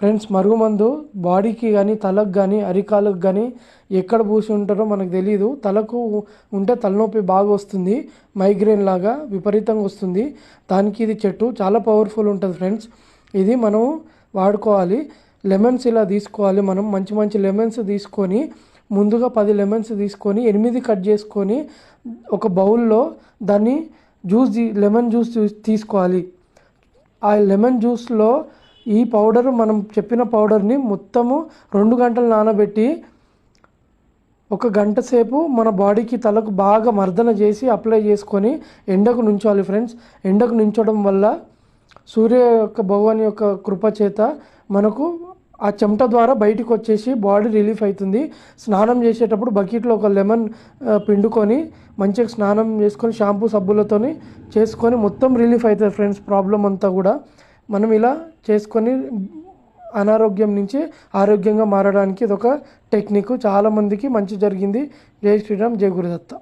Friends మరుగుమందు బాడీకి కానీ తలకు కానీ అరికాలకు కానీ ఎక్కడ పూసి ఉంటారో మనకు తెలియదు తలకు ఉంటే తలనొప్పి బాగా వస్తుంది మైగ్రేన్ లాగా విపరీతంగా వస్తుంది. దానికి ఇది చెట్టు చాలా పవర్ఫుల్ ఉంటుంది ఫ్రెండ్స్. ఇది మనం వాడుకోవాలి. లెమన్స్ ఇలా తీసుకోవాలి మనం. మంచి మంచి లెమన్స్ తీసుకొని ముందుగా పది లెమన్స్ తీసుకొని ఎనిమిది కట్ చేసుకొని ఒక బౌల్లో దాన్ని జ్యూస్ లెమన్ జ్యూస్ తీసుకోవాలి. ఆ లెమన్ జ్యూస్లో ఈ పౌడర్ మనం చెప్పిన పౌడర్ని మొత్తము రెండు గంటలు నానబెట్టి ఒక గంట సేపు మన బాడీకి తలకు బాగా మర్దన చేసి అప్లై చేసుకొని ఎండకు నుంచోవాలి ఫ్రెండ్స్. ఎండకు నుంచోవడం వల్ల సూర్య యొక్క భగవాన్ యొక్క కృప చేత మనకు ఆ చెమట ద్వారా బయటికి వచ్చేసి బాడీ రిలీఫ్ అవుతుంది. స్నానం చేసేటప్పుడు బకెట్లో ఒక లెమన్ పిండుకొని మంచిగా స్నానం చేసుకొని షాంపూ సబ్బులతోని చేసుకొని మొత్తం రిలీఫ్ అవుతుంది ఫ్రెండ్స్ ప్రాబ్లం అంతా కూడా. మనం ఇలా చేసుకొని అనారోగ్యం నుంచి ఆరోగ్యంగా మారడానికి ఇది ఒక టెక్నిక్ చాలామందికి మంచి జరిగింది. జై శ్రీరామ్ జై గురుదత్త.